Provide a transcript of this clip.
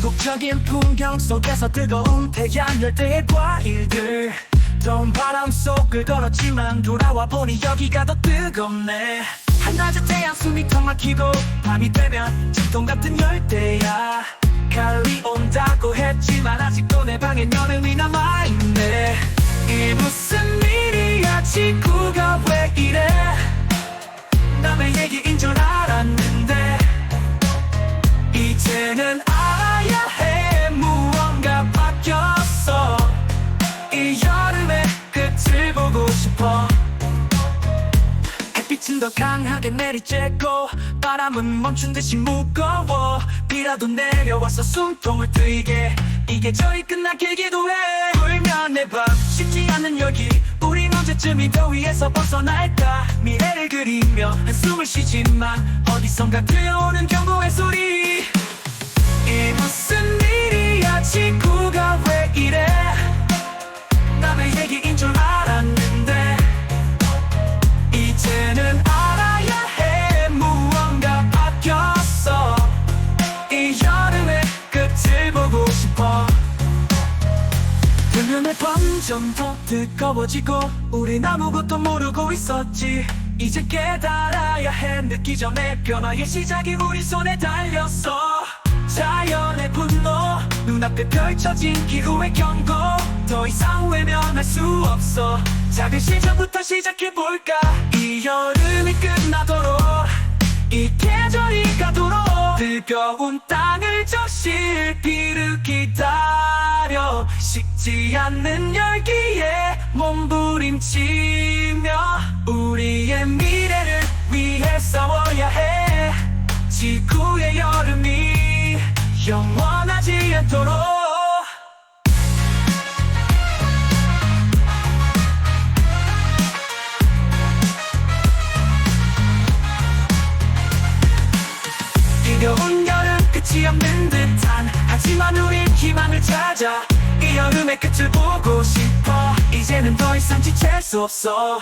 이국적인 풍경 속에서 뜨거운 태양 열대의 과일들. 더운 바람 속을 걸었지만 돌아와 보니 여기가 더 뜨겁네. 한낮에 태양 숨이 턱 막히고 밤이 되면 진동 같은 열대야. 가을이 온다고 했지만 아직도 내 방엔 여름이 남아있네. 이 무슨 일이야 지구가 이제는 알아야 해. 무언가 바뀌었어. 이 여름의 끝을 보고 싶어. 햇빛은 더 강하게 내리쬐고 바람은 멈춘 듯이 무거워. 비라도 내려와서 숨통을 트이게. 이게 저리 끝나길 기도해. 불면의 밤 쉽지 않은 여기. 우린 언제쯤 이 더위에서 벗어날까? 미래를 그리며 한숨을 쉬지만 어디선가 들려오는 경고의 소리 이 무슨 일이야? 지구가 왜 이래? 남의 얘기인 줄 알았는데 이제는 알아야 해. 무언가 바뀌었어. 이 여름의 끝을 보고 싶어. 들면의 밤좀 더 뜨거워지고 우린 아무것도 모르고 있었지. 이제 깨달아야 해. 느끼 전에 변화의 시작이 우리 손에 달렸어 앞에 펼쳐진 기후의 경고. 더 이상 외면할 수 없어. 작은 시작부터 시작해볼까? 이 여름이 끝나도록 이 계절이 가도록 뜨거운 땅을 적실 비를 기다려. 식지 않는 열기에 몸부림치며 우리의 미래를 위해 싸워야 해. 지구의 여름이 영원 하지 않도록. 뜨거운 여름 끝이 없는 듯한 하지만 우린 희망을 찾아 이 여름의 끝을 보고 싶어. 이제는 더 이상 지칠 수 없어